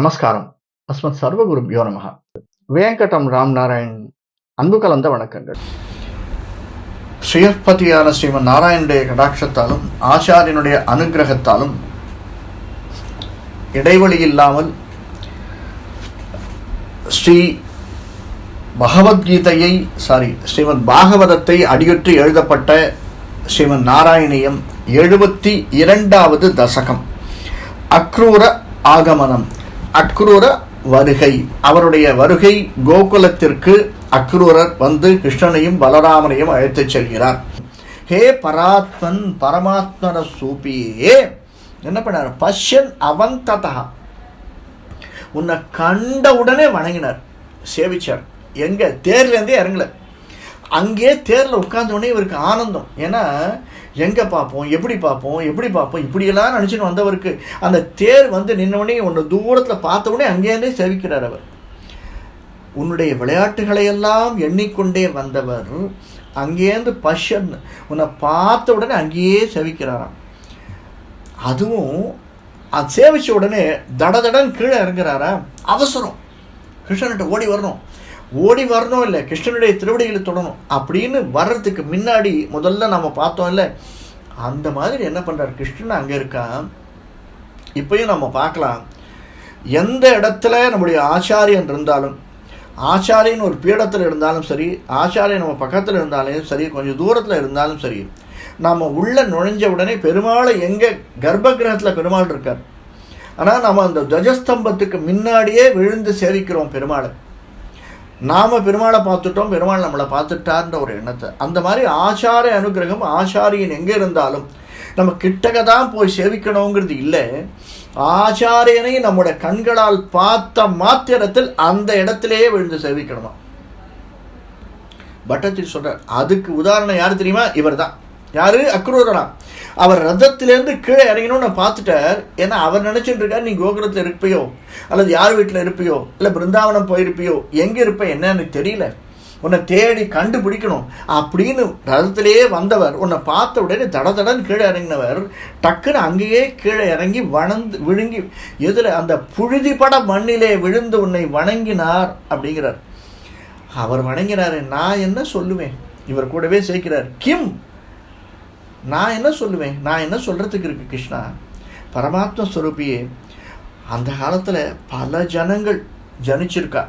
நமஸ்காரம். அஸ்மத் சர்வகுருபியோ யோனமகா வேங்கடம் ராம் நாராயண் அன்பு கலந்த வணக்கங்கள். சுயப்பதியான ஸ்ரீமன் நாராயணுடைய கடாட்சத்தாலும் ஆச்சாரியனுடைய அனுகிரகத்தாலும் இடைவெளி இல்லாமல் ஸ்ரீ பகவத்கீதையை சாரி ஸ்ரீமத் பாகவதத்தை அடியுற்றி எழுதப்பட்ட ஸ்ரீமன் நாராயணியம் எழுபத்தி இரண்டாவது தசகம். அக்ரூர ஆகமனம். அக்ரூர வருகை. அவருடைய வருகை கோகுலத்திற்கு அக்ரூரர் வந்து கிருஷ்ணனையும் பலராமனையும் அழைத்துச் செல்கிறார். ஹே பராத்மன் பரமாத்மன சூப்பியே என்ன பண்ணார்? பஷ்யன் அவந்ததா. உன்னை கண்ட உடனே வணங்கினார். சேவிச்சார். எங்க? தேர்லேருந்தே இறங்கலை. அங்கேயே தேரில் உட்காந்தோடனே உடனே இவருக்கு ஆனந்தம். ஏன்னா எங்கே பார்ப்போம் எப்படி பார்ப்போம் எப்படி பார்ப்போம் இப்படியெல்லாம் நினச்சின்னு வந்தவருக்கு அந்த தேர் வந்து நின்னவுடனே ஒன்று தூரத்தில் பார்த்த உடனே அங்கேருந்தே சேவிக்கிறார் அவர். உன்னுடைய விளையாட்டுகளையெல்லாம் எண்ணிக்கொண்டே வந்தவர் அங்கேருந்து பஷன் உன்னை பார்த்த உடனே அங்கேயே சேவிக்கிறாராம். அதுவும் அது சேவிச்ச உடனே தட தடன்னு கீழே இறங்குறாரா அவசரம். கிருஷ்ணன்கிட்ட ஓடி வரணும். ஓடி வரணும் இல்லை கிருஷ்ணனுடைய திருவடிகளை தொடணும் அப்படின்னு வர்றதுக்கு முன்னாடி முதல்ல நம்ம பார்த்தோம் இல்லை. அந்த மாதிரி என்ன பண்ணுறார் கிருஷ்ணன் அங்கே இருக்கான் இப்பயும் நம்ம பார்க்கலாம். எந்த இடத்துல நம்முடைய ஆச்சாரியன் இருந்தாலும் ஆச்சாரியன் ஒரு பீடத்தில் இருந்தாலும் சரி ஆச்சாரியன் நம்ம பக்கத்தில் இருந்தாலும் சரி கொஞ்சம் தூரத்தில் இருந்தாலும் சரி நாம் உள்ளே நுழைஞ்ச உடனே பெருமாளை எங்கே கர்ப்ப கிரகத்தில் பெருமாள் இருக்கார்? ஆனால் நம்ம அந்த துவஜஸ்தம்பத்துக்கு முன்னாடியே விழுந்து சேவிக்கிறோம் பெருமாளை. நாம் பெருமாளை பார்த்துட்டோம் பெருமாள் நம்மளை பார்த்துட்டார்ன்ற ஒரு எண்ணத்தை. அந்த மாதிரி ஆச்சார அனுகிரகம் ஆச்சாரியன் எங்கே இருந்தாலும் நம்ம கிட்டக்க தான் போய் சேவிக்கணுங்கிறது இல்லை. ஆச்சாரியனை நம்முடைய கண்களால் பார்த்த மாத்திரத்தில் அந்த இடத்திலேயே விழுந்து சேவிக்கணுமா? பட்டத்தில் சொல்கிறார் அதுக்கு உதாரணம் யார் தெரியுமா? இவர் தான் யாரு? அக்ரூரனா. அவர் ரதத்திலேருந்து கீழே இறங்கணும்னு பார்த்துட்டார். ஏன்னா அவர் நினச்சிட்டு இருக்கார் நீ கோகுலத்தில் இருப்பியோ? அல்லது யார் வீட்டில் இருப்பியோ? இல்லை பிருந்தாவனம் போயிருப்பியோ? எங்கே இருப்ப என்னன்னு தெரியல. உன்னை தேடி கண்டுபிடிக்கணும். அப்படின்னு ரதத்திலேயே வந்தவர் உன்னை பார்த்த உடனே தட தடன் கீழே இறங்கினவர் டக்குன்னு அங்கேயே கீழே இறங்கி வணந்து விழுங்கி எதில்? அந்த புழுதிப்பட மண்ணிலே விழுந்து உன்னை வணங்கினார் அப்படிங்கிறார். அவர் வணங்கினாரு. நான் என்ன சொல்லுவேன்? இவர் கூடவே சேர்க்கிறார். கிம்! நான் என்ன சொல்லுவேன்? நான் என்ன சொல்கிறதுக்கு இருக்கு கிருஷ்ணா? பரமாத்ம ஸ்வரூபியே அந்த காலத்தில் பல ஜனங்கள் ஜனிச்சிருக்கா.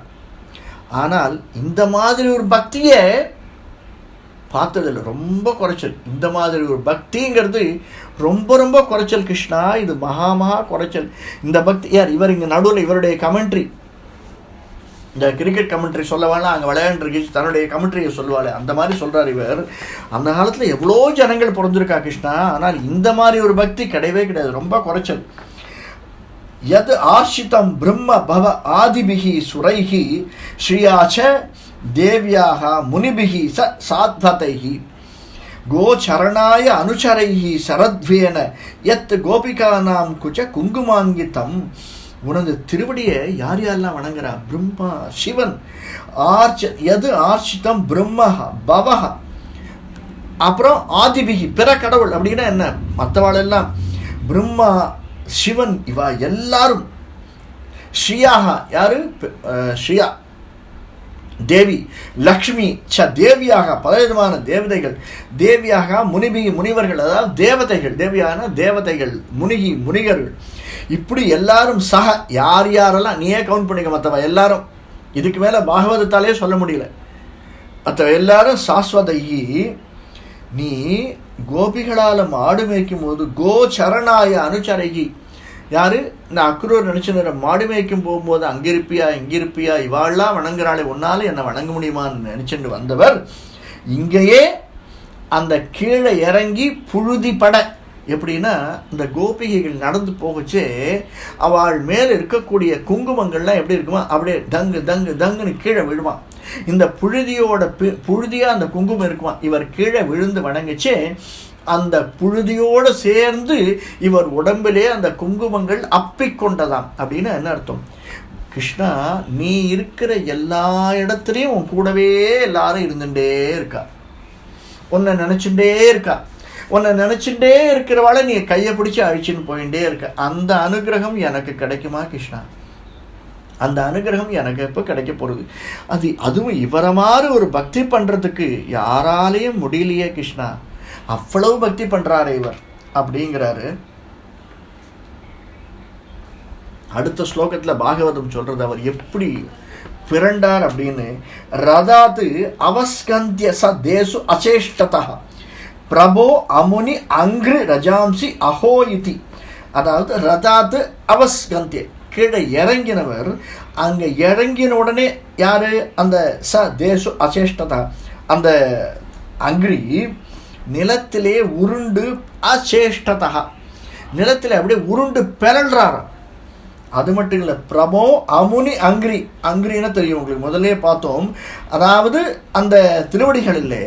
ஆனால் இந்த மாதிரி ஒரு பக்தியை பார்த்ததில்ல. ரொம்ப குறைச்சல். இந்த மாதிரி ஒரு பக்திங்கிறது ரொம்ப ரொம்ப குறைச்சல் கிருஷ்ணா. இது மகா மகா குறைச்சல். இந்த பக்தி யார் இவர் இங்கே நடுவில் இவருடைய கமெண்ட்ரி இந்த கிரிக்கெட் கமெண்ட்ரி சொல்ல வேணாம் அங்கே விளையாண்டுருக்கு தன்னுடைய கமெண்ட்ரியை சொல்லுவாள். அந்த மாதிரி சொல்கிறார் இவர். அந்த காலத்தில் எவ்வளோ ஜனங்கள் பிறந்திருக்கா கிருஷ்ணா? ஆனால் இந்த மாதிரி ஒரு பக்தி கிடையவே கிடையாது. ரொம்ப குறைச்சல். எது ஆர்ஷிதம் பிரம்ம பவ ஆதிபிகி சுரைகி ஸ்ரீயாச்ச தேவியாக முனிபிகி ச சாத்வதைகி கோச்சரணாய அனுச்சரைகி சரத்வேன. எத் கோபிகானாம் குச்ச குங்குமாங்கிதம் உனது திருவடியை யார் யாரெல்லாம் வணங்குறா? பிரம்மா சிவன். ஆர்ச்ச எது ஆர்ச்சிதம்? பிரம்மஹா பவஹா. அப்புறம் ஆதிபிகி பிற கடவுள். அப்படின்னா என்ன? மற்றவாளெல்லாம் பிரம்மா சிவன் இவா எல்லாரும். ஸ்ரீயாகா யாரு? ஸ்ரீயா தேவி லக்ஷ்மி ச தேவியாக பலவிதமான தேவதைகள் தேவியாக முனிபி முனிவர்கள் அதாவது தேவதைகள் தேவியான தேவதைகள் முனிகி முனிகர்கள். இப்படி எல்லாரும் சக யார் யாரெல்லாம் நீயே கவுண்ட் பண்ணிக்க மற்றவ எல்லாரும். இதுக்கு மேலே பாகவதத்தாலே சொல்ல முடியல. மற்ற எல்லாரும் சாஸ்வதையி நீ கோபிகளால் மாடு மேய்க்கும் போது கோ சரணாய அனுச்சரகி. யாரு? இந்த அக்ரூர் நினைச்சு மாடு மேய்க்கும் போகும்போது அங்கே இருப்பியா இங்கே இருப்பியா இவாள்லாம் வணங்குறாளே ஒன்னாலும் என்னை வணங்க முடியுமான்னு நினைச்சுட்டு வந்தவர் இங்கேயே அந்த கீழே இறங்கி புழுதி பட. எப்படின்னா இந்த கோபிகைகள் நடந்து போகச்சு அவள் மேல் இருக்கக்கூடிய குங்குமங்கள்லாம் எப்படி இருக்குமா? அப்படியே தங்கு தங்கு தங்குன்னு கீழே விழுவான் இந்த புழுதியோட புழுதியாக அந்த குங்குமம் இருக்குமா? இவர் கீழே விழுந்து வணங்கிச்சே அந்த புழுதியோடு சேர்ந்து இவர் உடம்பிலே அந்த குங்குமங்கள் அப்பிக்கொண்டதாம் அப்படின்னு என்ன அர்த்தம்? கிருஷ்ணா நீ இருக்கிற எல்லா இடத்துலையும் உன் கூடவே எல்லாரும் இருந்துட்டே இருக்கா? உன்னை நினச்சிட்டே இருக்கா? உன்னை நினச்சிட்டே இருக்கிறவாளை நீ கையை பிடிச்சி அழிச்சுன்னு போயிட்டே இருக்க. அந்த அனுகிரகம் எனக்கு கிடைக்குமா கிருஷ்ணா? அந்த அனுகிரகம் எனக்கு எப்போ கிடைக்க போகிறது அது அதுவும் இவரை மாதிரி ஒரு பக்தி பண்ணுறதுக்கு யாராலையும் முடியலையே கிருஷ்ணா. அவ்வளவு பக்தி பண்ணுறாரு இவர் அப்படிங்கிறாரு. அடுத்த ஸ்லோகத்தில் பாகவதம் சொல்கிறது அவர் எப்படி பிறண்டார் அப்படின்னு. ரதாத்து அவஸ்கந்திய ச தேசு அசேஷ்டதா. பிரபோ அமுனி அங்கு ரஜாம்சி அஹோ இதி. அதாவது ரதாத்து அவஸ்கந்திய. கீழே இறங்கினவர் அங்கே இறங்கின உடனே யார்? அந்த ச தேசு அசேஷ்டதா. அந்த அங்கிரி நிலத்திலே உருண்டு அசேஷ்டதா நிலத்தில் அப்படியே உருண்டு பிறல்றாராம். அது மட்டும் இல்லை பிரபோ அமுனி அங்கிரி. அங்கிரின்னு தெரியும் உங்களுக்கு. முதல்ல பார்த்தோம். அதாவது அந்த திருவடிகளிலே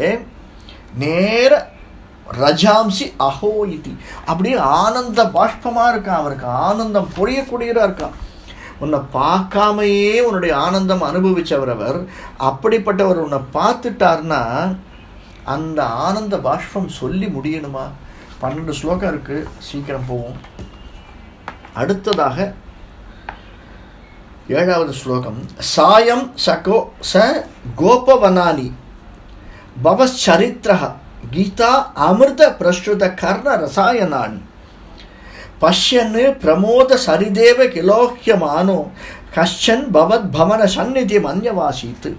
நேர ரஜாம்சி அஹோ இதி. அப்படியே ஆனந்த பாஷ்பமாக இருக்கான் அவருக்கு. ஆனந்தம் பொழியக்கூடியதாக இருக்கான். உன்னை பார்க்காமையே உன்னுடைய ஆனந்தம் அனுபவிச்சவர் அவர். அப்படிப்பட்டவர் உன்னை பார்த்துட்டார்னா அந்த ஆனந்த பாஷ்பம் சொல்லி முடியணுமா? பன்னெண்டு ஸ்லோகம் இருக்குது சீக்கிரம் போவோம். அடுத்ததாக ஏழாவது ஸ்லோகம். சாயம் சகோ ச கோபவனானி பவச்சரித்திர கீதா அமிர்த பிரஸ்ருத கர்ண ரசாயனான். பஷ்யன் பிரமோத சரிதேவ கிலோஹ்யமானோ கஷ்டன் பவத் பவன சந்நிதி மன்யவாசித்து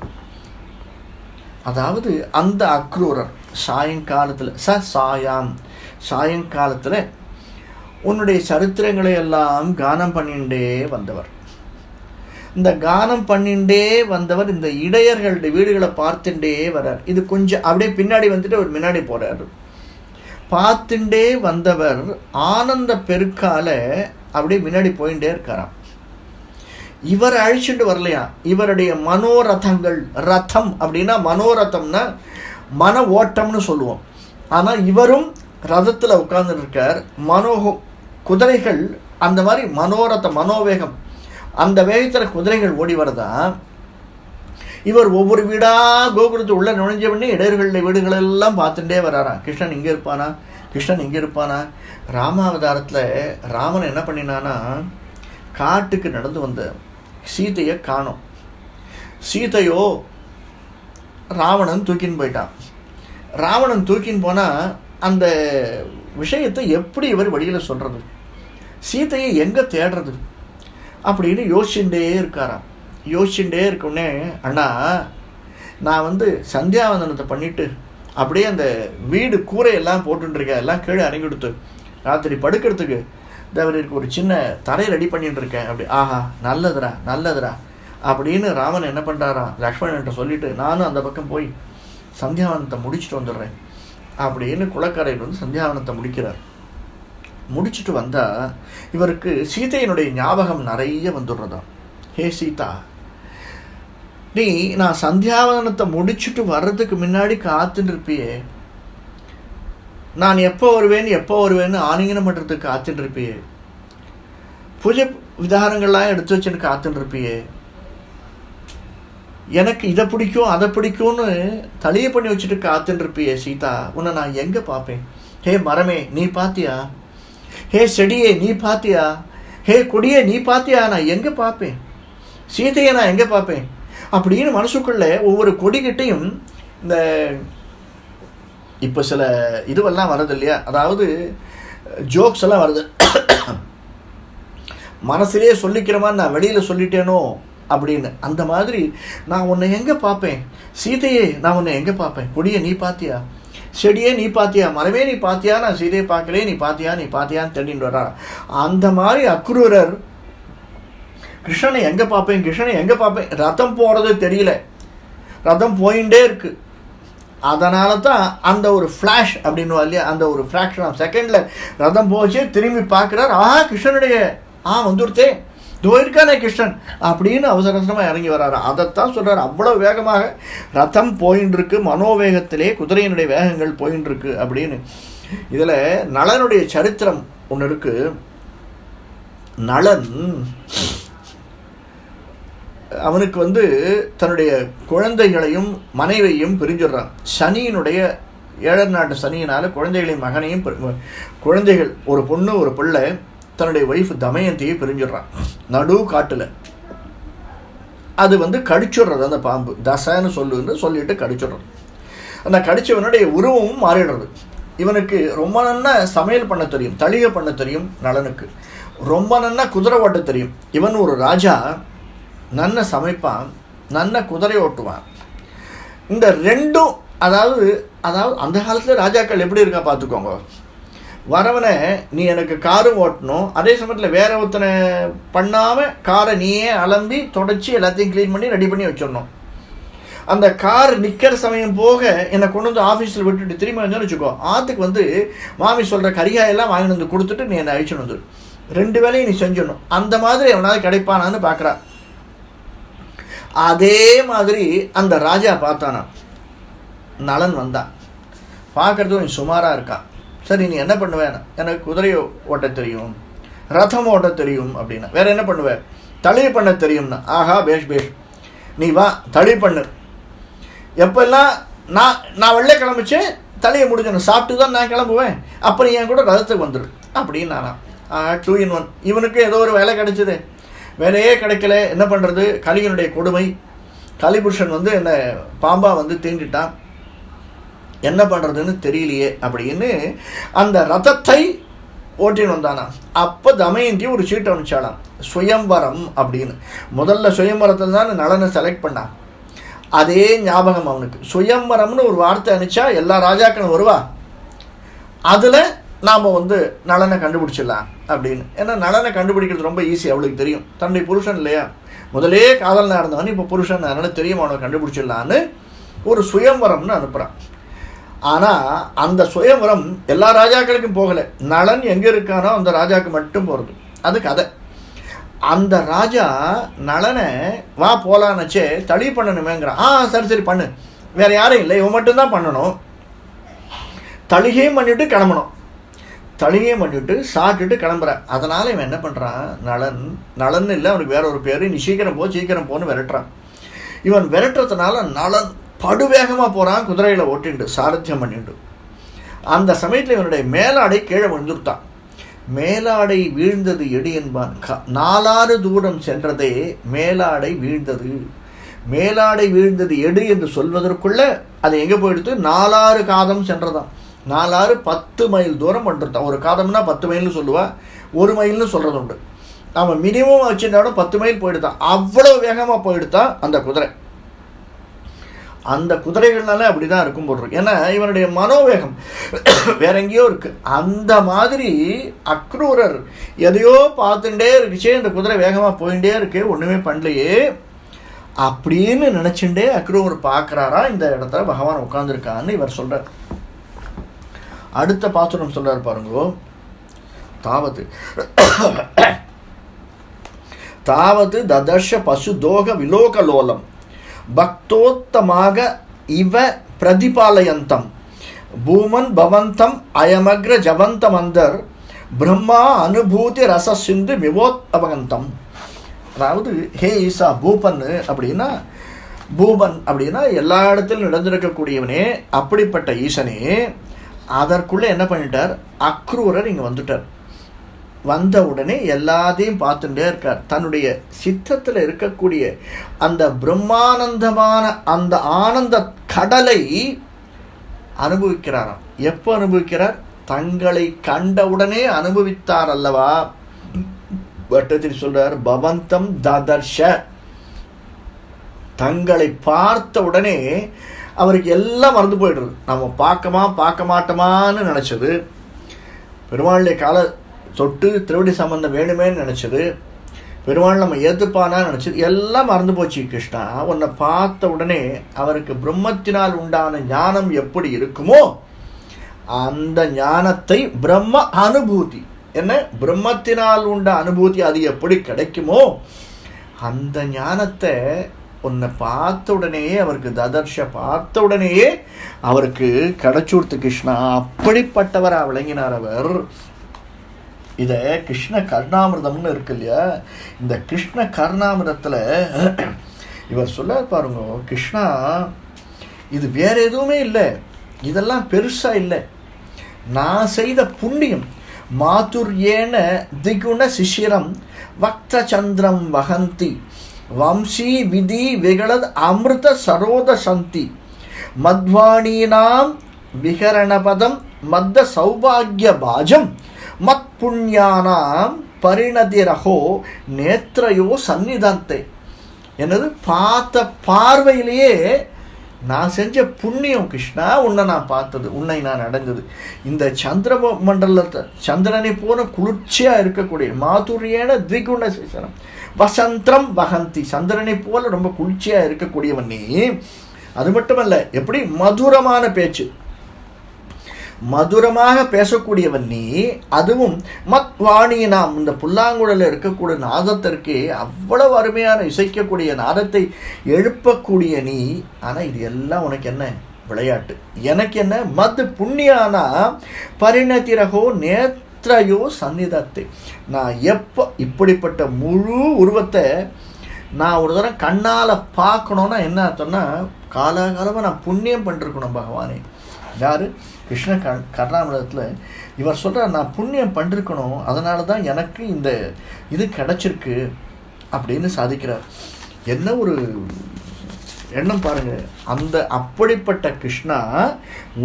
அதாவது அந்த அக்ரூரர் சாயங்காலத்தில் ச சாயாம். சாயங்காலத்தில் உன்னுடைய சரித்திரங்களை எல்லாம் கானம் பண்ணிண்டே வந்தவர். இந்த கானம் பண்ணிண்டே வந்தவர் இந்த இடையர்களுடைய வீடுகளை பார்த்துட்டே வர்றார். இது கொஞ்சம் அப்படியே பின்னாடி வந்துட்டு அவர் முன்னாடி போறாரு. பார்த்துட்டே வந்தவர் ஆனந்த பெருக்கால அப்படியே முன்னாடி போயிட்டே இருக்காராம். இவரை அழிச்சுட்டு வரலையா? இவருடைய மனோரதங்கள் ரதம் அப்படின்னா மனோரதம்னா மன ஓட்டம்னு சொல்லுவோம். ஆனால் இவரும் ரதத்தில் உட்கார்ந்துருக்கார். மனோகம் குதிரைகள் அந்த மாதிரி மனோரத மனோவேகம் அந்த வேகத்தில் குதிரைகள் ஓடி வரதா? இவர் ஒவ்வொரு வீடாக கோகுலத்து உள்ளே நுழைஞ்ச பண்ணி இடையர்களுடைய வீடுகளெல்லாம் பார்த்துட்டே வராராம் கிருஷ்ணன் இங்கே இருப்பானா? கிருஷ்ணன் இங்கே இருப்பானா? ராமாவதாரத்தில் ராமன் என்ன பண்ணினானா காட்டுக்கு நடந்து வந்த சீதையை காணும். சீதையோ ராவணன் தூக்கின்னு போயிட்டான். ராவணன் தூக்கின்னு போனால் அந்த விஷயத்தை எப்படி இவர் வழியில் சொல்கிறது சீதையை எங்கே தேடுறது? அப்படின்னு யோசிச்சுட்டே இருக்காராம். யோசிச்சுட்டே இருக்கோடனே அண்ணா நான் வந்து சந்தியாவந்தனத்தை பண்ணிவிட்டு அப்படியே அந்த வீடு கூரையெல்லாம் போட்டுருக்கேன் எல்லாம் கீழே இறங்கி கொடுத்து ராத்திரி படுக்கிறதுக்கு தேவருக்கு ஒரு சின்ன தரை ரெடி பண்ணிட்டு இருக்கேன் அப்படி ஆஹா நல்லதுடா நல்லதுடா. அப்படின்னு ராமன் என்ன பண்ணுறாரா லக்ஷ்மணன்ட்ட சொல்லிட்டு நானும் அந்த பக்கம் போய் சந்தியாவனத்தை முடிச்சுட்டு வந்துடுறேன். அப்படின்னு குளக்கரையில் வந்து சந்தியாவனத்தை முடிக்கிறார். முடிச்சுட்டு வந்தால் இவருக்கு சீதையினுடைய ஞாபகம் நிறைய வந்துடுறதாம். ஹே சீதா நீ நான் சந்தியாவதனத்தை முடிச்சுட்டு வர்றதுக்கு முன்னாடி காத்துட்டு இருப்பியே நான் எப்போ வருவேன் எப்போ வருவேன்னு ஆலிங்கனம் பண்ணுறதுக்கு காத்துட்டு இருப்பியே பூஜை விதாரங்கள்லாம் எடுத்து வச்சுன்னு காத்துன்னு இருப்பியே எனக்கு இதை பிடிக்கும் அதை பிடிக்கும்னு தலையை பண்ணி வச்சுட்டு காத்துன்னு இருப்பியே சீதா. உன்னை நான் எங்கே பார்ப்பேன்? ஹே மரமே நீ பாத்தியா? ஹே செடியே நீ பாத்தியா? ஹே கொடியே நீ பாத்தியா? நான் எங்கே பார்ப்பேன்? சீதையை நான் எங்கே பார்ப்பேன்? அப்படின்னு மனசுக்குள்ள ஒவ்வொரு கொடிக்கிட்டையும் இந்த இப்போ சில இதுவெல்லாம் வருது இல்லையா? அதாவது ஜோக்ஸ் எல்லாம் வருது. மனசுலேயே சொல்லிக்கிற மாதிரி நான் வெளியில் சொல்லிட்டேனோ? அப்படின்னு. அந்த மாதிரி நான் உன்னை எங்கே பார்ப்பேன்? சீதையே நான் உன்னை எங்கே பார்ப்பேன்? கொடியை நீ பார்த்தியா செடியே நீ பார்த்தியா மரமே நீ பார்த்தியா நான் சீதையை பார்க்கலே நீ பார்த்தியா நீ பார்த்தியான்னு தேடிட்டு வரா அந்த மாதிரி அக்ரூரர் கிருஷ்ணனை எங்கே பார்ப்பேன்? கிருஷ்ணனை எங்கே பார்ப்பேன்? ரதம் போகிறது தெரியல. ரதம் போயிட்டே இருக்கு. அதனால தான் அந்த ஒரு ஃப்ளாஷ் அப்படின்னு இல்லையா? அந்த ஒரு ஃப்ராக்ஷன் ஆஃப் செகண்டில் ரதம் போச்சு திரும்பி பார்க்குறார். ஆஹா கிருஷ்ணனுடைய ஆ வந்துருத்தே இதோ இருக்கானே கிருஷ்ணன். அப்படின்னு அவசர அவசரமாக இறங்கி வர்றாரு அதைத்தான் சொல்கிறார் அவ்வளோ வேகமாக ரதம் போயின்னு இருக்கு மனோவேகத்திலே குதிரையினுடைய வேகங்கள் போயின்னு இருக்கு அப்படின்னு. இதில் நளனுடைய சரித்திரம் ஒன்று இருக்கு. நளன் அவனுக்கு வந்து தன்னுடைய குழந்தைகளையும் மனைவியையும் பிரிஞ்சிடுறான். சனியினுடைய ஏழர் நாட்டு சனியினால் குழந்தைகளையும் மகனையும் குழந்தைகள் ஒரு பொண்ணு ஒரு பிள்ளை தன்னுடைய ஒய்ஃப் தமயந்தியை பிரிஞ்சிடுறான். நடு காட்டில். அது வந்து கடிச்சுடுறது அந்த பாம்பு. தசைன்னு சொல்லுன்னு சொல்லிட்டு கடிச்சுடுறது. அந்த கடிச்சவனுடைய உருவமும் மாறிடுறது. இவனுக்கு ரொம்ப நன்னா சமையல் பண்ண தெரியும் தளிகை பண்ண தெரியும் நலனுக்கு. ரொம்ப நன்னா குதிரை ஓட்ட தெரியும். இவன் ஒரு ராஜா நன்ன சமைப்பான் நன்ன குதிரை ஓட்டுவான். இந்த ரெண்டும் அதாவது அதாவது அந்த காலத்தில் ராஜாக்கள் எப்படி இருக்கா பார்த்துக்கோங்க. வரவனை நீ எனக்கு காரும் ஓட்டணும். அதே சமயத்தில் வேற ஒருத்தனை பண்ணாமல் காரை நீயே அலம்பி தொடச்சி எல்லாத்தையும் க்ளீன் பண்ணி ரெடி பண்ணி வச்சிடணும். அந்த கார் நிற்கிற சமயம் போக என்னை கொண்டு வந்து ஆஃபீஸில் விட்டுட்டு திரும்பி வந்தோன்னு வச்சுக்கோ. ஆற்றுக்கு வந்து மாமி சொல்கிற கரிகாயெல்லாம் வாங்கிட்டு வந்து கொடுத்துட்டு நீ என்னை அழிச்சுன்னு வந்து ரெண்டு வேலையும் நீ செஞ்சிடணும். அந்த மாதிரி எவனாவது கிடைப்பானான்னு பார்க்குறா அதே மாதிரி அந்த ராஜா பார்த்தானா. நலன் வந்தான் பார்க்குறதும் கொஞ்சம் சுமாராக இருக்கான் சரி நீ என்ன பண்ணுவேன் எனக்கு குதிரை ஓட்ட தெரியும். ரதம் ஓட்ட தெரியும் அப்படின்னா. வேற என்ன பண்ணுவேன் தளி பண்ண தெரியும்னா. ஆஹா பேஷ் பேஷ். நீ வா தளி பண்ணு. எப்பெல்லாம் நான் நான் வெளில கிளம்பிச்சு தலையை முடிஞ்சணும் சாப்பிட்டு தான் நான் கிளம்புவேன். அப்புறம் என் கூட ரதத்துக்கு வந்துடும் அப்படின்னு நானா டூ இன் ஒன் இவனுக்கு ஏதோ ஒரு வேலை கிடைச்சிது. வேலையே கிடைக்கல. என்ன பண்ணுறது கலிகனுடைய கொடுமை. கலிபுருஷன் வந்து என்னை பாம்பா வந்து தீண்டிட்டான். என்ன பண்ணுறதுன்னு தெரியலையே அப்படின்னு அந்த ரதத்தை ஓட்டின்னு வந்தானா. அப்போ தமயந்தி ஒரு சீட்டை அனுப்பிச்சாலாம் சுயம்வரம் அப்படின்னு. முதல்ல சுயம்வரத்தில் தான் நலனை செலக்ட் பண்ணான் அதே ஞாபகம் அவனுக்கு. சுயம்வரம்னு ஒரு வார்த்தை அனுப்பிச்சா எல்லா ராஜாக்களும் வருவா? அதில் நாம் வந்து நலனை கண்டுபிடிச்சிடலாம் அப்படின்னு. ஏன்னா நலனை கண்டுபிடிக்கிறது ரொம்ப ஈஸி அவளுக்கு தெரியும். தன்னுடைய புருஷன் இல்லையா? முதலே காதல் நடந்தவன் இப்போ புருஷன் அதனால் தெரியும் அவனை கண்டுபிடிச்சிடலான்னு? ஒரு சுயம்வரம்னு அனுப்புகிறான் ஆனால் அந்த சுயவரம் எல்லா ராஜாக்களுக்கும் போகலை. நலன் எங்கே இருக்கானோ அந்த ராஜாவுக்கு மட்டும் போகிறது அது கதை. அந்த ராஜா நலனை வா போலான்னுச்சே தளி பண்ணணுமேங்கிறான் ஆ சரி சரி பண்ணு. வேற யாரும் இல்லை. இவன் மட்டும்தான் பண்ணணும். தளிகையும் பண்ணிவிட்டு கிளம்பணும். தளிகையும் பண்ணிவிட்டு சாப்பிட்டுட்டு கிளம்புறான் அதனால் இவன் என்ன பண்ணுறான் நலன் நலன் இல்லை அவனுக்கு வேற ஒரு பேர். நீ சீக்கிரம் போ சீக்கிரம் போன்னு விரட்டுறான். இவன் விரட்டுறதுனால நலன் படுவேகமாக போகிறான் குதிரையில் ஓட்டிண்டு சாரத்தியம் பண்ணிட்டு அந்த சமயத்தில் இவனுடைய மேலாடை கீழே விழுந்துட்டான். மேலாடை வீழ்ந்தது எடி என்பான். க நாலாறு தூரம் சென்றதே மேலாடை வீழ்ந்தது. மேலாடை வீழ்ந்தது எடு என்று சொல்வதற்குள்ள அது எங்கே போயிடுத்து நாலாறு காதம் சென்றதாம். நாலாறு பத்து மைல் தூரம் பண்ணிருந்தான் ஒரு காதம்னா பத்து மைல்னு சொல்லுவா ஒரு மைல்னு சொல்கிறது உண்டு அவன் மினிமம் வச்சுருந்தோட பத்து மைல் போயிடுதான். அவ்வளோ வேகமாக போயிடுதான் அந்த குதிரை. அந்த குதிரைகள்னால அப்படி தான் இருக்கும் போடுறது ஏன்னா இவனுடைய மனோவேகம் வேற எங்கேயோ இருக்கு. அந்த மாதிரி அக்ரூரர் எதையோ பார்த்துட்டே இருக்குச்சே இந்த குதிரை வேகமாக போயிட்டே இருக்கு. ஒன்றுமே பண்ணலையே. அப்படின்னு நினச்சிண்டே அக்ரூரர் பார்க்குறாரா? இந்த இடத்துல பகவான் உட்காந்துருக்கான்னு இவர் சொல்கிறார் அடுத்த பாசுரம் சொல்கிறார் பாருங்கோ. தாவது தாவது ததர்ஷ பசுதோக விலோகலோலம் பக்தோத்தமாக இவ பிரதிபாலயந்தம். பூமன் பவந்தம் அயமக்ர ஜவந்தமந்தர் பிரம்மா அனுபூதி ரச சிந்து மிவோத்பகந்தம் அதாவது ஹே ஈசா பூபன் அப்படின்னா பூபன் அப்படின்னா எல்லா இடத்திலும் நடந்திருக்கக்கூடியவனே அப்படிப்பட்ட ஈசனே. அதற்குள்ளே என்ன பண்ணிட்டார்? அக்ரூரர் இங்கே வந்துட்டார். வந்த உடனே எல்லாத்தையும் பார்த்துட்டே இருக்கார். தன்னுடைய சித்தத்தில் இருக்கக்கூடிய அந்த பிரம்மானந்தமான அந்த ஆனந்த கடலை அனுபவிக்கிறாராம். எப்போ அனுபவிக்கிறார்? தங்களை கண்டவுடனே அனுபவித்தார் அல்லவா? வட்டத்தில் சொல்றார் பவந்தம் ததர்ஷ. தங்களை பார்த்த உடனே அவருக்கு எல்லாம் மறந்து போயிடுறது. நம்ம பார்க்கமா பார்க்க மாட்டோமான்னு நினச்சது. பெருமாளுடைய கால தொட்டு திருவடி சம்பந்தம் வேணுமேன்னு நினச்சது பெருமாள் நம்ம ஏற்றுப்பானா நினச்சது எல்லாம் மறந்து போச்சு கிருஷ்ணா. உன்னை பார்த்த உடனே அவருக்கு பிரம்மத்தினால் உண்டான ஞானம் எப்படி இருக்குமோ அந்த ஞானத்தை பிரம்ம அனுபூதி. என்ன? பிரம்மத்தினால் உண்ட அனுபூதி அது எப்படி கிடைக்குமோ அந்த ஞானத்தை உன்னை பார்த்த உடனேயே அவருக்கு ததர்ஷ பார்த்த உடனேயே அவருக்கு கிடைச்சூர்த்து கிருஷ்ணா அப்படிப்பட்டவராக விளங்கினார் அவர். இதை கிருஷ்ண கர்ணாமிரதம்னு இருக்கு இல்லையா? இந்த கிருஷ்ண கர்ணாமிரதத்தில் இவர் சொல்ல பாருங்க கிருஷ்ணா இது வேற எதுவுமே இல்லை. இதெல்லாம் பெருசாக இல்லை. நான் செய்த புண்ணியம் மாதுர்யேன திகுண சிஷிரம் வக்த சந்திரம் வகந்தி வம்சி விதி விகலத் அமிர்த சரோத சந்தி மத்வாணீனாம் விகரணபதம் மத்த சௌபாகிய பாஜம் மத் புண்ணியானாம் பரிணதிரகோ நேத்திரையோ சந்நிதந்தே. என்னது? பார்த்த பார்வையிலேயே நான் செஞ்ச புண்ணியம் கிருஷ்ணா உன்னை நான் பார்த்தது உன்னை நான் அடைஞ்சது இந்த சந்திர மண்டலத்தை சந்திரனை போல குளிர்ச்சியாக இருக்கக்கூடிய மாதுரியேன திகுண சேசனம். வசந்திரம் வகந்தி சந்திரனை போல ரொம்ப குளிர்ச்சியாக இருக்கக்கூடியவன் நீ. அது மட்டுமல்ல எப்படி? மதுரமான பேச்சு. மதுரமாக பேசக்கூடியவன் நீ அதுவும் மத் வாணி நாம் இந்த புல்லாங்குழலில் இருக்கக்கூடிய நாதத்திற்கு அவ்வளவு அருமையான இசைக்கக்கூடிய நாதத்தை எழுப்பக்கூடிய நீ. ஆனால் இது எல்லாம் உனக்கு என்ன விளையாட்டு? எனக்கு என்ன? மது புண்ணியானா? பரிணத்திரகோ நேத்ரையோ சந்நிதத்தை. நான் எப்போ இப்படிப்பட்ட முழு உருவத்தை நான் ஒரு தடவை கண்ணால் பார்க்கணுன்னா என்ன அர்த்தம்னா காலாகாலமாக நான் புண்ணியம் பண்ணிருக்கணும் பகவானே. யார்? கிருஷ்ண க கர்ணாமிரதத்தில் இவர் சொல்கிறார் நான் புண்ணியம் பண்ணிருக்கணும் அதனால தான் எனக்கு இந்த இது கிடச்சிருக்கு அப்படின்னு சாதிக்கிறார். என்ன ஒரு எண்ணம் பாருங்கள் அந்த அப்படிப்பட்ட கிருஷ்ணா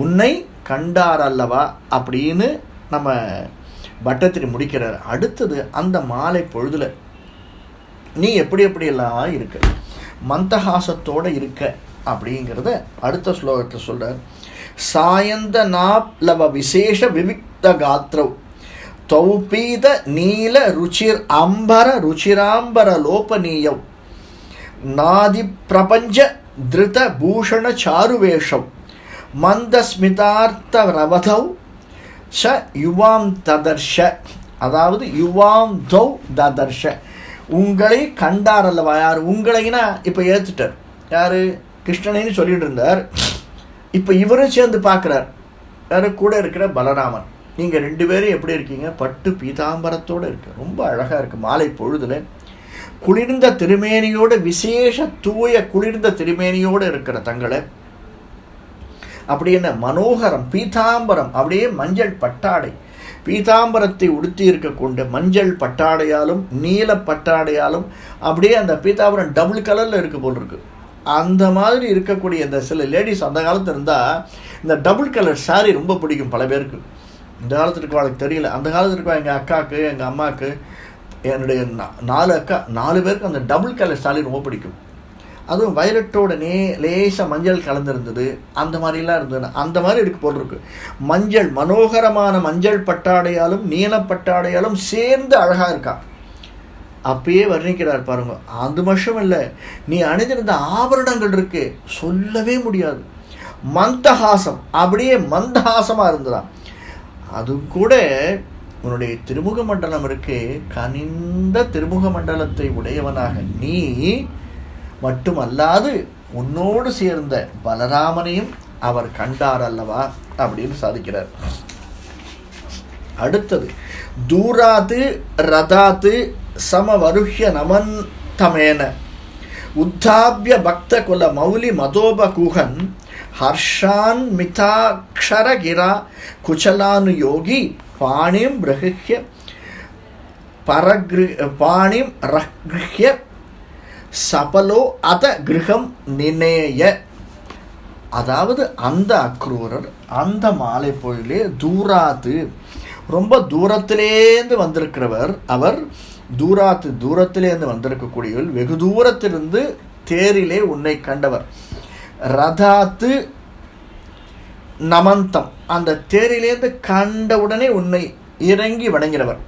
உன்னை கண்டார் அல்லவா அப்படின்னு நம்ம பட்டத்திரி முடிக்கிறார். அடுத்தது அந்த மாலை பொழுதில் நீ எப்படி எப்படியெல்லாம் இருக்க? மந்தஹாசத்தோட இருக்க அப்படிங்கிறத அடுத்த ஸ்லோகத்தில் சொல்கிறார் சாயந்த நாப்லவ விசேஷ விவிக்த காத்ரவ் தௌபீத நீல ருச்சிர் அம்பர ருச்சிராம்பர லோபனீயவ் நாதி பிரபஞ்ச திருத பூஷண சாருவேஷம் மந்தஸ்மிதார்த்த ரவதௌ ச யுவாம் ததர்ஷ. அதாவது யுவாம் தௌ ததர்ஷ. உங்களை கண்டார் அல்லவா? யார்? உங்களைனா இப்போ ஏற்றுட்டார் யார்? கிருஷ்ணனைன்னு சொல்லிட்டு இருந்தார். இப்போ இவரும் சேர்ந்து பார்க்குறார். யார் கூட இருக்கிற பலராமன். நீங்கள் ரெண்டு பேரும் எப்படி இருக்கீங்க? பட்டு பீதாம்பரத்தோடு இருக்கு. ரொம்ப அழகாக இருக்குது மாலை பொழுதுல குளிர்ந்த திருமேனியோட விசேஷ தூய குளிர்ந்த திருமேனியோடு இருக்கிற தங்களை அப்படி என்ன? மனோகரம் பீதாம்பரம் அப்படியே மஞ்சள் பட்டாடை. பீதாம்பரத்தை உடுத்தி இருக்க மஞ்சள் பட்டாடையாலும் நீல பட்டாடையாலும் அப்படியே அந்த பீதாம்பரம் டபுள் கலரில் இருக்க போல் இருக்குது அந்த மாதிரி இருக்கக்கூடிய இந்த சில லேடிஸ் அந்த காலத்தில் இருந்தால் இந்த டபுள் கலர் சாரீ ரொம்ப பிடிக்கும் பல பேருக்கு. இந்த காலத்தில் இருக்கவங்களுக்கு தெரியல. அந்த காலத்தில் இருக்க எங்கள் அக்காவுக்கு எங்கள் அம்மாவுக்கு என்னுடைய நாலு அக்கா நாலு பேருக்கு அந்த டபுள் கலர் சாரீ ரொம்ப பிடிக்கும். அதுவும் வயலட்டோட நே லேசாக மஞ்சள் கலந்துருந்தது. அந்த மாதிரிலாம் இருந்தது அந்த மாதிரி இருக்கு போட்டிருக்கு. மஞ்சள் மனோகரமான மஞ்சள் பட்டாடையாலும் நீல பட்டாடையாலும் சேர்ந்து அழகாக இருக்கா. அப்பயே வர்ணிக்கிறார் பாருங்க. அது மட்டும் இல்லை நீ அணிந்திருந்த ஆபரணங்கள் இருக்கு சொல்லவே முடியாது. மந்தஹாசம் அப்படியே மந்தஹாசமாக இருந்ததா அது கூட உன்னுடைய திருமுக மண்டலம் இருக்கு கனிந்த திருமுக மண்டலத்தை உடையவனாக நீ மட்டுமல்லாது உன்னோடு சேர்ந்த பலராமனையும் அவர் கண்டார் அல்லவா அப்படின்னு சாதிக்கிறார். அடுத்தது தூராத்து ரதாத்து சமவருஹ்ய நமந்தமேன உத்தாபிய பக்த குல மௌலி மதோபகுஹன் ஹர்ஷான் மிதாக்ஷரகிரா குச்சலானுயோகி பாணிம் பிரகிஹ்ய பரகிரு பாணிம் ரகிஹ்ய சபலோ அத கிரகம் நினைய அதாவது அந்த அக்ரூரர் அந்த மாலை பொழுதிலே தூராத்து ரொம்ப தூரத்திலேருந்து வந்திருக்கிறவர் அவர் தூராத்து தூரத்திலேருந்து வந்திருக்கக்கூடியவர் வெகு தூரத்திலிருந்து தேரிலே உன்னை கண்டவர். ரதாத்து நமந்தம். அந்த தேரிலேருந்து கண்டவுடனே உன்னை இறங்கி வணங்கினவர்.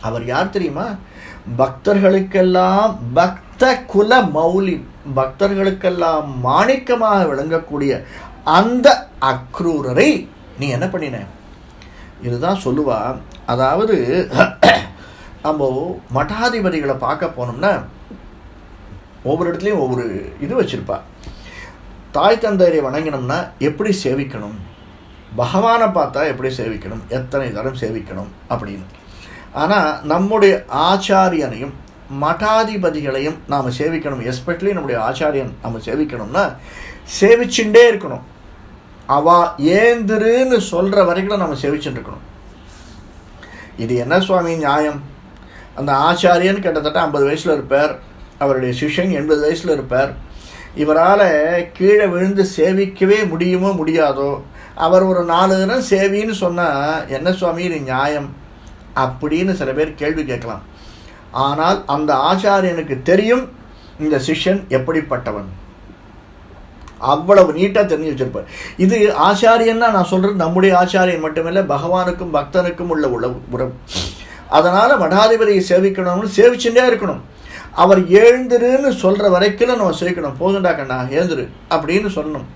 அவர் யார் தெரியுமா? பக்தர்களுக்கெல்லாம் பக்த குல மௌலி பக்தர்களுக்கெல்லாம் மாணிக்கமாக விளங்கக்கூடிய அந்த அக்ரூரரை நீ என்ன பண்ணின? இதுதான் சொல்லுவா. அதாவது நம்ம மட்டாதிபதிகளை பார்க்க போனோம்னா ஒவ்வொரு இடத்துலையும் ஒவ்வொரு இது வச்சுருப்பா. தாய் தந்தையரை வணங்கினோம்னா எப்படி சேவிக்கணும்? பகவானை பார்த்தா எப்படி சேவிக்கணும்? எத்தனை தரம் சேவிக்கணும் அப்படின்னு. ஆனால் நம்முடைய ஆச்சாரியனையும் மட்டாதிபதிகளையும் நாம் சேவிக்கணும். எஸ்பெஷலி நம்முடைய ஆச்சாரியன் நம்ம சேவிக்கணும்னா சேவிச்சுட்டே இருக்கணும். அவா ஏந்திருன்னு சொல்கிற வரைக்கும் நம்ம சேவிச்சுட்டு இருக்கணும். இது என்ன சுவாமி நியாயம்? அந்த ஆச்சாரியன் கிட்டத்தட்ட ஐம்பது வயசில் இருப்பார். அவருடைய சிஷ்யன் எண்பது வயசில் இருப்பார். இவரால் கீழே விழுந்து சேவிக்கவே முடியுமோ முடியாதோ அவர் ஒரு நாலு தினம் சேவின்னு சொன்னால் என்ன சுவாமி இது நியாயம்? அப்படின்னு சில பேர் கேள்வி கேட்கலாம். ஆனால் அந்த ஆச்சாரியனுக்கு தெரியும் இந்த சிஷ்யன் எப்படிப்பட்டவன். அவ்வளவு நீட்டாக தெரிஞ்சு வச்சிருப்பார். இது ஆச்சாரியன்னா நான் சொல்கிறது நம்முடைய ஆச்சாரியன் மட்டுமில்லை பகவானுக்கும் பக்தனுக்கும் உள்ள உள்ள உறவு. அதனால் மடாதிபதியை சேவிக்கணும்னு சேவிச்சுட்டே இருக்கணும். அவர் எழுந்துருன்னு சொல்கிற வரைக்கும் நம்ம சேவிக்கணும். போதுண்டா கண்ணா ஏந்துரு அப்படின்னு சொல்லணும்.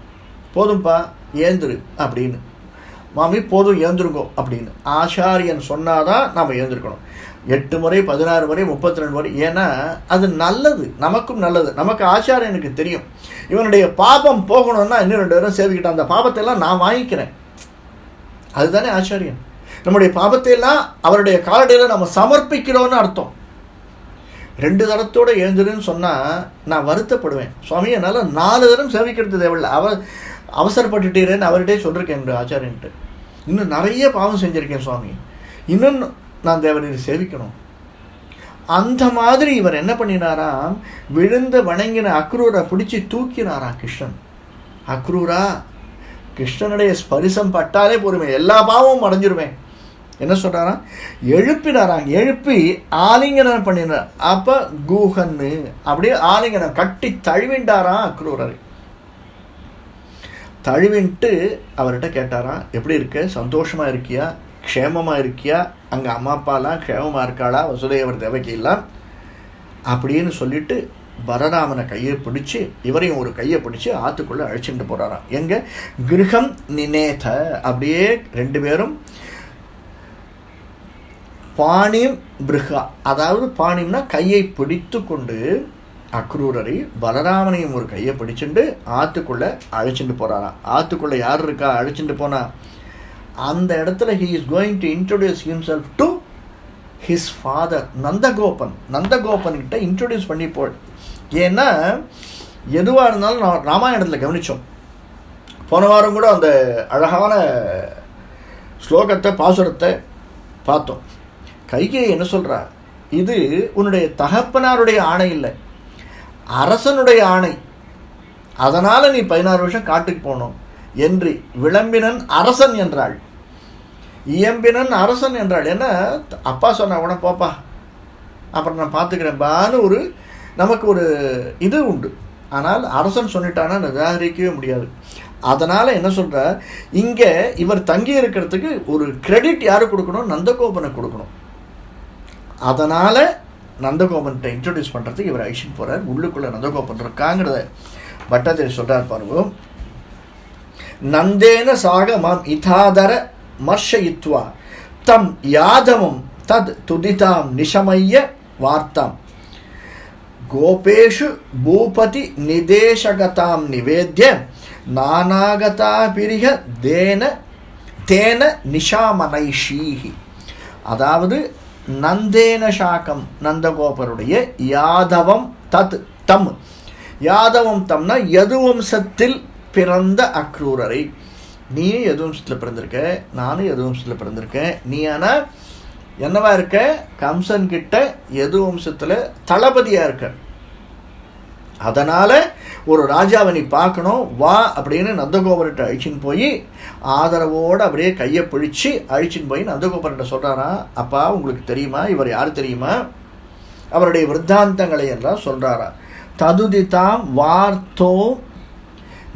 போதும்பா ஏந்துரு அப்படின்னு. மாமி போதும் ஏந்திருக்கோம் அப்படின்னு. ஆச்சாரியன் சொன்னாதான் நாம் ஏந்திருக்கணும் எட்டு முறை பதினாறு முறை முப்பத்தி ரெண்டு முறை. ஏன்னா அது நல்லது. நமக்கும் நல்லது. நமக்கு ஆச்சாரியனுக்கு தெரியும். இவனுடைய பாபம் போகணும்னா இன்னும் ரெண்டு பேரும் சேவிக்கிட்டான் அந்த பாபத்தை எல்லாம் நான் வாங்கிக்கிறேன். அதுதானே ஆச்சாரியன். நம்முடைய பாபத்தை எல்லாம் அவருடைய காலடியில் நம்ம சமர்ப்பிக்கிறோம்னு அர்த்தம். ரெண்டு தரத்தோடு எழுந்துருன்னு சொன்னால் நான் வருத்தப்படுவேன். சுவாமி என்னால் நாலு தரம் சேவிக்கிறது தேவையில்லை. அவர் அவசரப்பட்டுட்டீரேன்னு அவர்கிட்டே சொல்லியிருக்கேன் எங்கள் ஆச்சாரியன்ட்டு. இன்னும் நிறைய பாவம் செஞ்சுருக்கேன் சுவாமி. இன்னும் நான் தேவனை சேவிக்கணும். அந்த மாதிரி இவர் என்ன பண்ணினாராம் விழுந்து வணங்கின அக்ரூரை பிடிச்சி தூக்கினாராம் கிருஷ்ணன். அக்ரூரா கிருஷ்ணனுடைய ஸ்பரிசம் பட்டாலே போருமே எல்லா பாவமும் அடைஞ்சிருவேன். என்ன சொல்கிறாராம் எழுப்பினாராம் எழுப்பி ஆலிங்கனம் பண்ணினார். அப்போ கூகன்னு அப்படியே ஆலிங்கனம் கட்டி தழுவிண்டாராம் அக்ரூரரை தழுவின்ட்டு அவர்கிட்ட கேட்டாராம் எப்படி இருக்க? சந்தோஷமா இருக்கியா? க்ஷேமமாக இருக்கியா? அங்கே அம்மா அப்பாலாம் க்ஷேமமாக இருக்காளா? வசுதேவர் தேவகியெல்லாம் அப்படின்னு சொல்லிட்டு பரராமனை கையை பிடிச்சி இவரையும் ஒரு கையை பிடிச்சி ஆற்றுக்குள்ளே அழைச்சிட்டு போகிறாராம் எங்கே? கிரகம் நினேத. அப்படியே ரெண்டு பேரும் பாணிம் பிருகா அதாவது பாணிம்னா கையை பிடித்து கொண்டு அக்ரூரரை பலராமனையும் ஒரு கையை பிடிச்சிட்டு ஆற்றுக்குள்ளே அழைச்சிட்டு போகிறாராம் ஆற்றுக்குள்ளே யார் இருக்கா? அழைச்சிட்டு போனா அந்த இடத்துல he is going to introduce himself to his father Nandagopan. Nandagopan கிட்ட பண்ணி போ ஏன்னா எதுவாக இருந்தாலும் நான் ராமாயணத்தில் கவனித்தோம் போன வாரம் கூட அந்த அழகான ஸ்லோகத்தை பாசுரத்தை பார்த்தோம். கைகே என்ன சொல்றா? இது உன்னுடைய தகப்பனாருடைய ஆணை இல்லை. அரசனுடைய ஆணை. அதனால் நீ பதினாறு வருஷம் காட்டுக்கு போகணும் என்று விளம்பினன் அரசன் என்றாள். இயம்பினன் அரசன் என்றாள். என்ன? அப்பா சொன்னா கூட போப்பா. அப்புறம் நான் பார்த்துக்கிறேன் பான்னு ஒரு நமக்கு ஒரு இது உண்டு. ஆனால் அரசன் சொல்லிட்டானா நிராகரிக்கவே முடியாது. அதனால் என்ன சொல்கிறார் இங்கே இவர் தங்கி இருக்கிறதுக்கு ஒரு கிரெடிட் யாருக்கு கொடுக்கணும்? நந்தகோபனை கொடுக்கணும். அதனால் நந்தகோபன்கிட்ட இன்ட்ரடியூஸ் பண்ணுறதுக்கு இவர் ஐஷன் போகிறார் உள்ளுக்குள்ளே நந்தகோபன் இருக்காங்கிறத பட்டாச்சாரி சொல்கிறார் பாருங்க. நந்தேன சாக மாம் இதாதர மர்ஷயித்வா. தம் யாதவம் தத் துதிதாம் நிஷமைய வார்த்தாம். கோபேஷு பூபதி நிதேசகதாம் நிவேத்ய. நானாகதா பிரிக தேன தேன நிஷாமனைஷீஹி. அதாவது நந்தேன சாக்கம் நந்தகோபருடைய யாதவம் தத் தம். யாதவம் தம்னா யதுவம்சத்தில் பிறந்த அக்ரூரரை. நீயும் யதுவம்சத்தில் பிறந்திருக்க நானும் யதுவம்சத்தில் பிறந்திருக்கேன் நீ ஆனால் என்னவா இருக்க? கம்சன் கிட்ட யதுவம்சத்தில் தளபதியாக இருக்க. அதனால் ஒரு ராஜாவை நீ பார்க்கணும் வா அப்படின்னு நந்தகோபர்கிட்ட அழிச்சின்னு போய் ஆதரவோடு அப்படியே கையை பிழிச்சு அழிச்சின்னு போய் நந்தகோபர்கிட்ட சொல்கிறாரா அப்பா உங்களுக்கு தெரியுமா? இவர் யார் தெரியுமா? அவருடைய விருத்தாந்தங்களை எல்லாம் சொல்கிறாரா ததுதிதாம் வார்த்தோ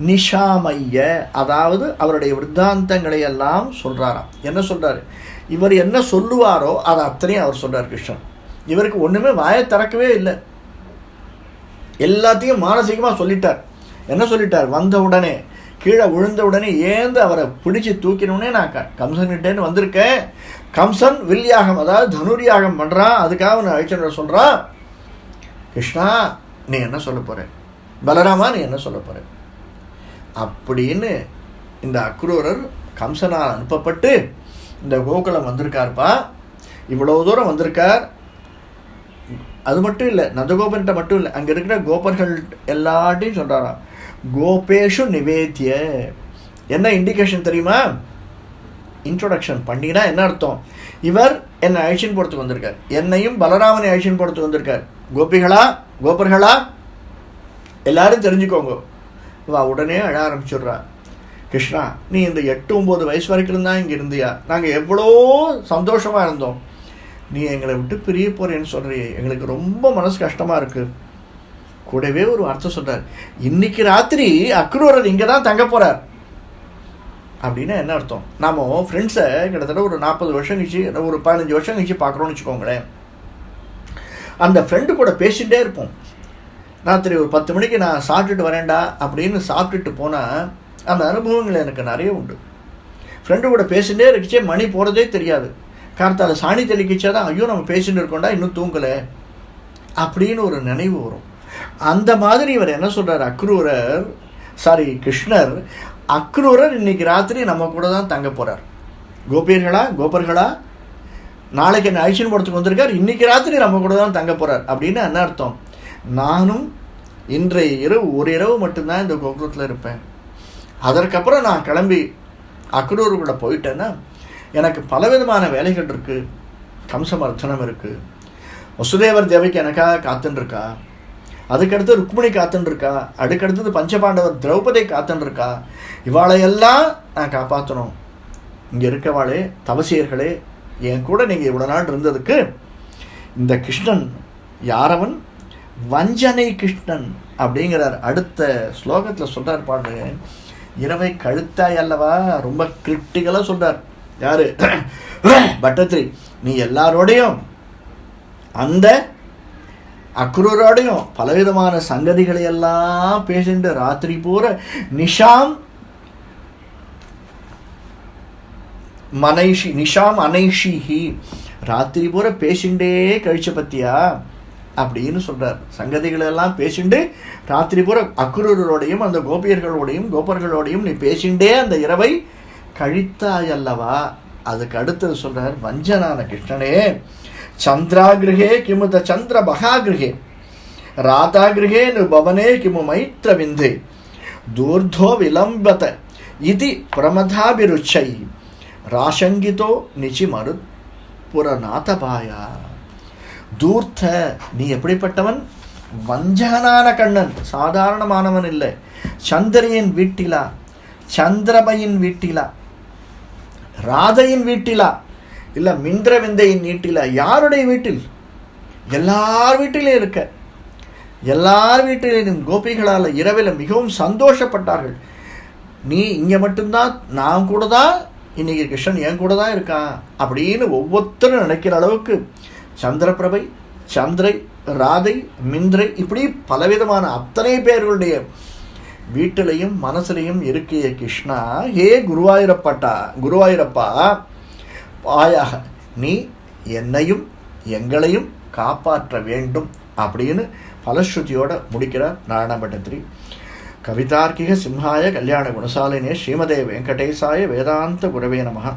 நிஷாமைய. அதாவது அவருடைய விருத்தாந்தங்களை எல்லாம் சொல்கிறாராம் என்ன சொல்கிறாரு இவர் என்ன சொல்லுவாரோ அதை அத்தனையும் அவர் சொல்கிறார் கிருஷ்ணன். இவருக்கு ஒன்றுமே வாயை திறக்கவே இல்லை. எல்லாத்தையும் மானசீகமாக சொல்லிட்டார். என்ன சொல்லிட்டார்? வந்த உடனே கீழே விழுந்த உடனே ஏந்து அவரை பிடிச்சி தூக்கினோடனே நான் க கம்சன்கிட்டேன்னு வந்திருக்கேன். கம்சன் வில்யாகம் அதாவது தனுர்யாகம் பண்ணுறான் அதுக்காக நான் அழிச்சன்ற சொல்கிறான் கிருஷ்ணா நீ என்ன சொல்ல போகிற பலராமா நீ என்ன சொல்ல போகிற அப்படின்னு இந்த அக்ரூரர் கம்சனால் அனுப்பப்பட்டு இந்த கோகுலம் வந்திருக்காருப்பா. இவ்வளோ தூரம் வந்திருக்கார். அது மட்டும் இல்லை நந்தகோபன்கிட்ட மட்டும் இல்லை அங்கே இருக்கிற கோபர்கள் எல்லாட்டையும் சொல்கிறாராம் கோபேஷு நிவேத்திய. என்ன இண்டிகேஷன் தெரியுமா? இன்ட்ரொடக்ஷன் பண்ணினா என்ன அர்த்தம்? இவர் என்னை அழிச்சின் போடுத்து வந்திருக்கார். என்னையும் பலராமனை அழிச்சின் போடுத்து வந்திருக்கார். கோபிகளா? கோபர்களா? எல்லாரும் தெரிஞ்சுக்கோங்க. வா உடனே அழ ஆரம்பிச்சிடுறா. கிருஷ்ணா நீ இந்த எட்டு ஒம்பது வயசு வரைக்கும் தான் இங்கே இருந்தியா? நாங்கள் எவ்வளோ சந்தோஷமாக இருந்தோம். நீ எங்களை விட்டு பிரிய போகிறேன்னு சொல்றியே. எங்களுக்கு ரொம்ப மனசு கஷ்டமாக இருக்குது கூடவே ஒரு அர்த்தம் சொல்கிறார் இன்னைக்கு ராத்திரி அக்ரூரர் இங்கே தான் தங்க போகிறார் அப்படின்னா என்ன அர்த்தம்? நாம ஃப்ரெண்ட்ஸை கிட்டத்தட்ட ஒரு நாற்பது வருஷம் கழிச்சு ஒரு பதினஞ்சு வருஷம் கழிச்சு பார்க்குறோம்னு வச்சுக்கோங்களேன். அந்த ஃப்ரெண்டு கூட பேசிகிட்டே இருப்போம். ராத்திரி ஒரு பத்து மணிக்கு நான் சாப்பிட்டுட்டு வரேன்டா அப்படின்னு சாப்பிட்டுட்டு போனால் அந்த அனுபவங்கள் எனக்கு நிறைய உண்டு. ஃப்ரெண்டு கூட பேசிகிட்டே இருந்துச்சே மணி போகிறதே தெரியாது. கார்த்தால சாணி தெளிக்கிச்சா தான் ஐயோ நம்ம பேசிட்டு இருக்கோம்டா இன்னும் தூங்கலை. அப்படின்னு ஒரு நினைவு வரும். அந்த மாதிரி இவர் என்ன சொல்கிறார் அக்ரூரர் சாரி கிருஷ்ணர் அக்ரூரர் இன்னைக்கு ராத்திரி நம்ம கூட தான் தங்க போகிறார் கோபியர்களா கோபர்களா? நாளைக்கு என்ன ஐஷன் படத்துக்கு வந்திருக்கார் இன்னைக்கு ராத்திரி நம்ம கூட தான் தங்க போகிறார் அப்படின்னு என்ன அர்த்தம்? நானும் இன்றைய இரவு ஒரு இரவு மட்டும்தான் இந்த கோகுலத்தில் இருப்பேன். அதற்கப்புறம் நான் கிளம்பி அக்ரூர் கூட போயிட்டேன்னா எனக்கு பலவிதமான வேலைகள் கம்சம் கம்சமர்த்தனம் இருக்குது வசுதேவர் தேவைக்கு எனக்காக காத்துன்ருக்கா அதுக்கடுத்து ருக்மிணி காத்துன்ருக்கா அதுக்கடுத்தது பஞ்சபாண்டவர் திரௌபதி காத்துன்ருக்கா இவாளையெல்லாம் நான் காப்பாற்றணும் இங்கே இருக்கவாளே தவசியர்களே என் கூட நீங்கள் இவ்வளோ நாள் இருந்ததுக்கு இந்த கிருஷ்ணன் யாரவன்? வஞ்சனை கிருஷ்ணன் அப்படிங்கிறார். அடுத்த ஸ்லோகத்தில் சொல்கிறார் பாடு இரவை கழுத்தாய் அல்லவா? ரொம்ப கிரிட்டிக்கலாக சொல்கிறார் யாரு? பட்டத்திரி நீ எல்லாரோடையும் அந்த அக்ரூரோடையும் பலவிதமான சங்கதிகளை எல்லாம் பேசிட்டு ராத்திரி பூரா நிஷாம் மனைஷி நிஷாம் அனைஷிஹி ராத்திரி பூரா பேசிண்டே கழிச்ச பத்தியா? அப்படின்னு சொல்றார். சங்கதிகள் எல்லாம் பேசிண்டு ராத்திரி பூரா அக்ரூரோடையும் அந்த கோபியர்களோடையும் கோபர்களோடையும் நீ பேசிண்டே அந்த இரவை கழித்தாய் அல்லவா அதுக்கு அடுத்தது சொல்கிறார் வஞ்சனான கிருஷ்ணனே சந்திராகிருகே கிமுத சந்திர மகாகிருகே ராதாகிருகே நு பவனே கிமு மைத்ர விந்தே தூர்தோ விலம்பத இது பிரமதாபிருச்சை ராசங்கிதோ நிச்சி மறு புறநாதபாயா. தூர்த்த நீ எப்படிப்பட்டவன்? வஞ்சகனான கண்ணன் சாதாரணமானவன் இல்லை. சந்திரியின் வீட்டிலா? சந்திரமையின் வீட்டிலா? ராதையின் வீட்டிலா? இல்லை மிந்திரவிந்தையின் வீட்டிலா? யாருடைய வீட்டில்? எல்லார் வீட்டிலும் இருக்க. எல்லார் வீட்டிலும் கோபிகளால் இரவில் மிகவும் சந்தோஷப்பட்டார்கள். நீ இங்கே மட்டும்தான் நான் கூட தான் இன்னைக்கு கிருஷ்ணன் என் கூட தான் இருக்கான் அப்படின்னு ஒவ்வொருத்தரும் நினைக்கிற அளவுக்கு சந்திரபிரபை சந்திரை ராதை மிந்திரை இப்படி பலவிதமான அத்தனை பேர்களுடைய வீட்டிலையும் மனசுலையும் இருக்கிய கிருஷ்ணா ஹே குருவாயூரப்பட்டா குருவாயூரப்பா பாயாக நீ என்னையும் எங்களையும் காப்பாற்ற வேண்டும் அப்படின்னு பலஸ்ருதியோட முடிக்கிறார் நாராயணபட்டத்திரி. கவிதார்க்கிக சிம்ஹாய கல்யாண குணசாலினே ஸ்ரீமதே வெங்கடேசாய வேதாந்த குரவே நமகா